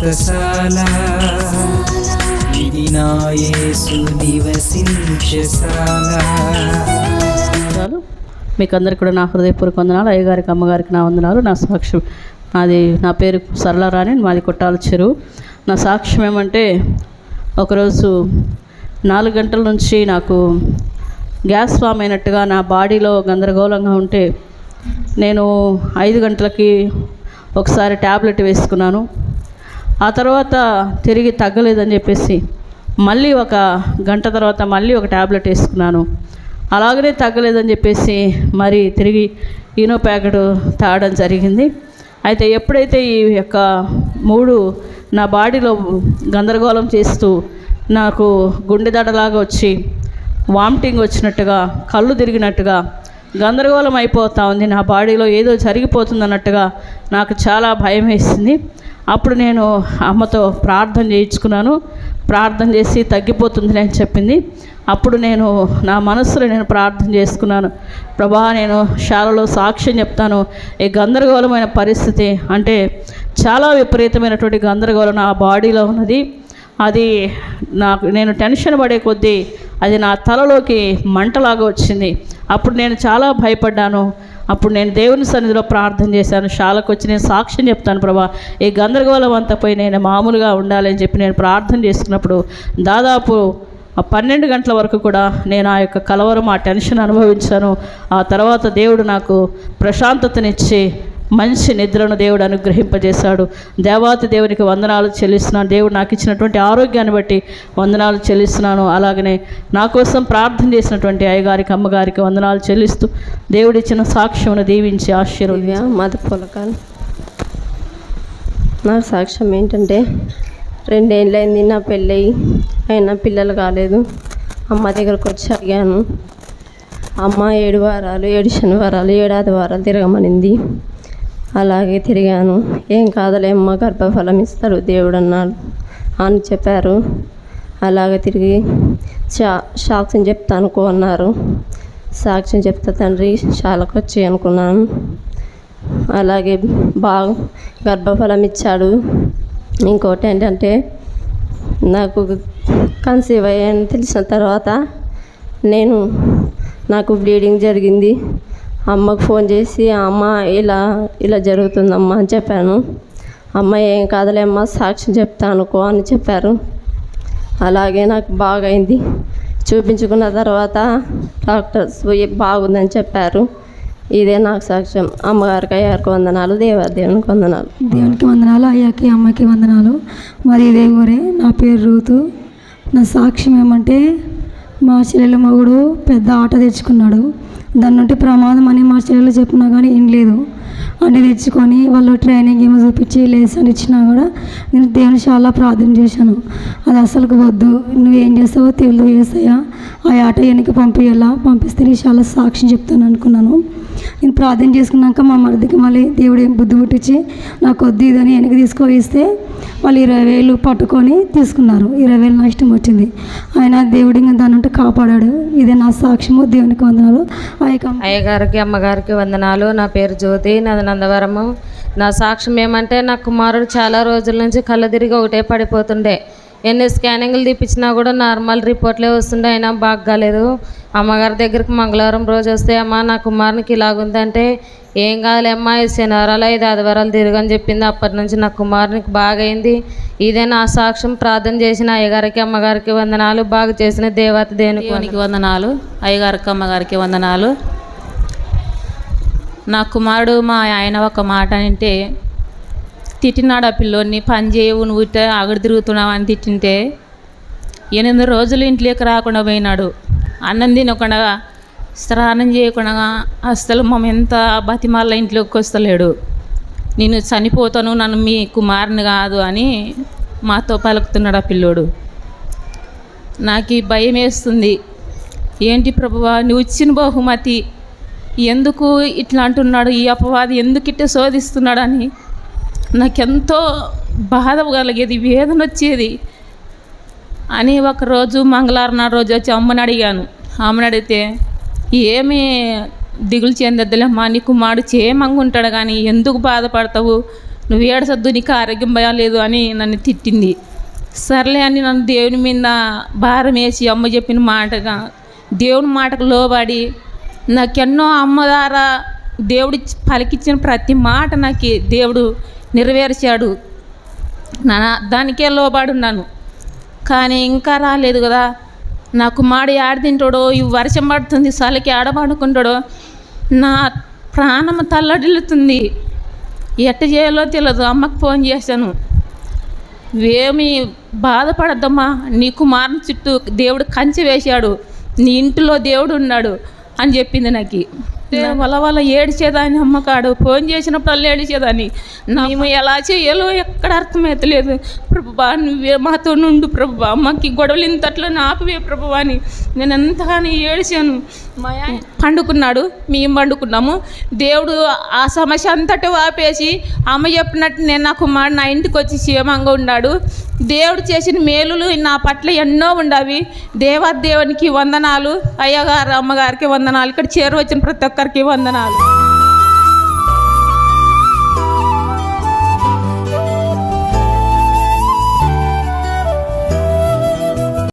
వ్రతశాల ఇది నా యేసు నివసించశాల వందనాలు మీకు అందరికి కూడా నా హృదయపూర్వక వందనాలు. అయ్యగారికి అమ్మగారికి నా వందనాలు. నా సాక్ష్యం నాది నా పేరు సరళరాణి మాది కొట్టాల చెరువు. నా సాక్ష్యం ఏమంటే ఒకరోజు నాలుగు గంటల నుంచి నాకు గ్యాస్ ఫామ్ అయినట్టుగా నా బాడీలో గందరగోళంగా ఉంటే నేను ఐదు గంటలకి ఒకసారి ట్యాబ్లెట్ వేసుకున్నాను. ఆ తర్వాత తిరిగి తగ్గలేదని చెప్పేసి మళ్ళీ ఒక గంట తర్వాత మళ్ళీ ఒక ట్యాబ్లెట్ వేసుకున్నాను. అలాగనే తగ్గలేదని చెప్పేసి మరి తిరిగి ఈనో ప్యాకెట్ తాగడం జరిగింది. అయితే ఎప్పుడైతే ఈ యొక్క మూడు నా బాడీలో గందరగోళం చేస్తూ నాకు గుండె దడలాగా వచ్చి వామిటింగ్ వచ్చినట్టుగా కళ్ళు తిరిగినట్టుగా గందరగోళం అయిపోతా ఉంది నా బాడీలో ఏదో జరిగిపోతుంది అన్నట్టుగా నాకు చాలా భయం వేసింది. అప్పుడు నేను అమ్మతో ప్రార్థన చేయించుకున్నాను. ప్రార్థన చేసి తగ్గిపోతుంది అని చెప్పింది. అప్పుడు నేను నా మనసులో నేను ప్రార్థన చేసుకున్నాను. ప్రభా నేను శాలలో సాక్ష్యం చెప్తాను. ఈ గందరగోళమైన పరిస్థితి అంటే చాలా విపరీతమైనటువంటి గందరగోళం నా బాడీలో ఉన్నది. అది నాకు నేను టెన్షన్ పడే కొద్దీ అది నా తలలోకి మంటలాగా వచ్చింది. అప్పుడు నేను చాలా భయపడ్డాను. అప్పుడు నేను దేవుని సన్నిధిలో ప్రార్థన చేశాను. శాలకు వచ్చి నేను సాక్ష్యం చెప్తాను ప్రభా ఈ గందరగోళం అంతా పోయి నేను మామూలుగా ఉండాలని చెప్పి నేను ప్రార్థన చేసుకున్నప్పుడు దాదాపు పన్నెండు గంటల వరకు కూడా నేను ఆ యొక్క కలవరం ఆ టెన్షన్ అనుభవించాను. ఆ తర్వాత దేవుడు నాకు ప్రశాంతతనిచ్చి మంచి నిద్రను దేవుడు అనుగ్రహింపజేశాడు. దేవాతి దేవునికి వందనాలు చెల్లిస్తున్నాను. దేవుడు నాకు ఇచ్చినటువంటి ఆరోగ్యాన్ని బట్టి వందనాలు చెల్లిస్తున్నాను. అలాగనే నా కోసం ప్రార్థన చేసినటువంటి అయ్యగారికి అమ్మగారికి వందనాలు చెల్లిస్తూ దేవుడు ఇచ్చిన సాక్ష్యమును దీవించి ఆశీర్వది దివ్య నా సాక్ష్యం ఏంటంటే రెండేళ్ళైంది నా పెళ్ళయి అయినా పిల్లలు కాలేదు. అమ్మ దగ్గరకు వచ్చి అడిగాను. అమ్మ ఏడు వారాలు ఏడు శనివారాలు ఏడాది వారాలు తిరగమనింది. అలాగే తిరిగాను. ఏం కాదులే గర్భఫలం ఇస్తాడు దేవుడు అన్నాడు అని చెప్పారు. అలాగే తిరిగి సా సాక్ష్యం చెప్తాను అన్నారు. సాక్ష్యం చెప్తా తండ్రి శాలకు వచ్చి అనుకున్నాను. అలాగే బాగా గర్భఫలం ఇచ్చాడు. ఇంకోటి ఏంటంటే నాకు కన్సీవ్ అయ్యాను తెలిసిన తర్వాత నేను నాకు బ్లీడింగ్ జరిగింది. అమ్మకు ఫోన్ చేసి అమ్మ ఇలా ఇలా జరుగుతుందమ్మా అని చెప్పాను. అమ్మ ఏం కాదులేమ్మా సాక్షి సాక్ష్యం చెప్తా అనుకో అని చెప్పారు. అలాగే నాకు బాగైంది. చూపించుకున్న తర్వాత డాక్టర్స్ బాగుందని చెప్పారు. ఇదే నాకు సాక్ష్యం. అమ్మగారికి అయ్యారికి వందనాలు దేవాదేవునికి వందనాలు. దేవునికి వందనాలు అయ్యాకి అమ్మకి వందనాలు. మరి ఇదే ఊరే నా పేరు రూతు. నా సాక్ష్యం ఏమంటే మా చెల్లెలు మగుడు పెద్ద ఆట తెచ్చుకున్నాడు. దాని నుండి ప్రమాదం అని మా చెల్లెలు చెప్పినా కానీ ఏం లేదు అన్ని తెచ్చుకొని వాళ్ళు ట్రైనింగ్ ఏమో చూపించి లేసని ఇచ్చినా కూడా నేను దేవుని చాలా ప్రార్థన చేశాను. అది అసలుకు వద్దు. నువ్వేం చేస్తావో తెలుగు చేస్తాయా ఆ ఆట వెనక్కి పంపించాలా పంపిస్తే నేను చాలా సాక్ష్యం చెప్తాను అనుకున్నాను. నేను ప్రార్థన చేసుకున్నాక మా మరిదికి మళ్ళీ దేవుడు ఏం బుద్ధి పుట్టించి నాకు వద్దు ఇదని వెనక్కి తీసుకుపోయిస్తే వాళ్ళు ఇరవై వేలు పట్టుకొని తీసుకున్నారు. ఇరవై వేలు నష్టం వచ్చింది. ఆయన దేవుడి దాని ఉంటే కాపాడాడు. ఇదే నా సాక్ష్యము దేవునికి వందనాలు. అయ్యగారికి అమ్మగారికి వందనాలు. నా పేరు జ్యోతి నాది నందవరము. నా సాక్ష్యం ఏమంటే నా కుమారుడు చాలా రోజుల నుంచి కళ్ళ తిరిగి ఒకటే పడిపోతుండే. ఎన్ని స్కానింగ్లు తీపించినా కూడా నార్మల్ రిపోర్ట్లే వస్తుండే అయినా బాగాలేదు అమ్మగారి దగ్గరికి మంగళవారం రోజు వస్తే అమ్మ నా కుమారునికి ఇలాగుందంటే ఏం కాదులేమ్మా ఈ శనివారాలు ఐదు ఆదివారాలు తిరగని చెప్పింది. అప్పటి నుంచి నా కుమారునికి బాగైంది. ఇదే నా సాక్ష్యం ప్రార్థన చేసిన అయ్యగారికి అమ్మగారికి వందనాలు. బాగా చేసిన దేవత దేవునికి దేవునికి వందనాలు. అయ్యగారికి అమ్మగారికి వందనాలు. నా కుమారుడు మా ఆయన ఒక మాట అంటే తిట్టినాడు ఆ పిల్లోని పని చేయవు నువ్వు ఇట్ట అగడు తిరుగుతున్నావు అని తిట్టింటే ఎనిమిది రోజులు ఇంట్లోకి రాకుండా పోయినాడు. అన్నం తినకుండా స్నానం చేయకుండా అసలు మమ్మ ఎంత బతిమాల ఇంట్లోకి వస్తలేడు. నేను చనిపోతాను నన్ను మీ కుమారుని కాదు అని మాతో పలుకుతున్నాడు ఆ పిల్లోడు. నాకు ఈ భయం వేస్తుంది. ఏంటి ప్రభువా నువ్వు ఇచ్చిన బహుమతి ఎందుకు ఇట్లా అంటున్నాడు? ఈ అపవాది ఎందుకు ఇట్ట శోధిస్తున్నాడని నాకెంతో బాధ కలిగేది వేదన వచ్చేది. అని ఒకరోజు మంగళవారం నాడు రోజు వచ్చి అమ్మని అడిగాను. అమ్మని అడిగితే ఏమి దిగులు చెందొద్దులేమ్మా నీ కుమారుడు చేమంగా ఉంటాడు కానీ ఎందుకు బాధపడతావు? నువ్వు ఏడసద్దు నీకు ఆరోగ్యం భయం లేదు అని నన్ను తిట్టింది. సర్లే అని నన్ను దేవుని మీద భారం వేసి అమ్మ చెప్పిన మాటగా దేవుని మాటకు లోబడి నాకెన్నో అమ్మ ద్వారా దేవుడి పలికిచ్చిన ప్రతి మాట నాకు దేవుడు నెరవేర్చాడు. నా దానికే లోబడున్నాను. కానీ ఇంకా రాలేదు కదా. నా కుమారుడు ఆడ తింటాడో ఈ వర్షం పడుతుంది చలికి ఆడబడుకుంటాడో నా ప్రాణం తల్లడిల్లుతుంది. ఎట్ట చేయాలో తెలియదు అమ్మకు ఫోన్ చేశాను. ఏమి బాధపడద్దమ్మా నీ కుమారుని చుట్టూ దేవుడు కంచె వేశాడు. నీ ఇంటిలో దేవుడు ఉన్నాడు అని చెప్పింది నాకు. వల్ల వల్ల ఏడిచేదాన్ని అమ్మకాడు ఫోన్ చేసినప్పుడల్లా ఏడిచేదాన్ని. మేము ఎలా చేయాలో ఎక్కడ అర్థమవుతలేదు ప్రభుబా నువ్వే మాతో నుండు ప్రభుబా అమ్మకి గొడవలు ఇంతట్లో నాకువే ప్రభువా అని నేను ఎంతగానో ఏడిచాను. పండుకున్నాడు మేము పండుకున్నాము. దేవుడు ఆ సమస్య అంతటా వాపేసి అమ్మ చెప్పినట్టు నేను నా కుమారుడు నా ఇంటికి వచ్చి క్షేమంగా ఉన్నాడు దేవుడు చేసిన మేలులు నా పట్ల ఎన్నో ఉండవి. దేవాదేవునికి వందనాలు. అయ్యగారు అమ్మగారికి వందనాలు. ఇక్కడ చేరువచ్చిన ప్రతి ఒక్కరికి వందనాలు.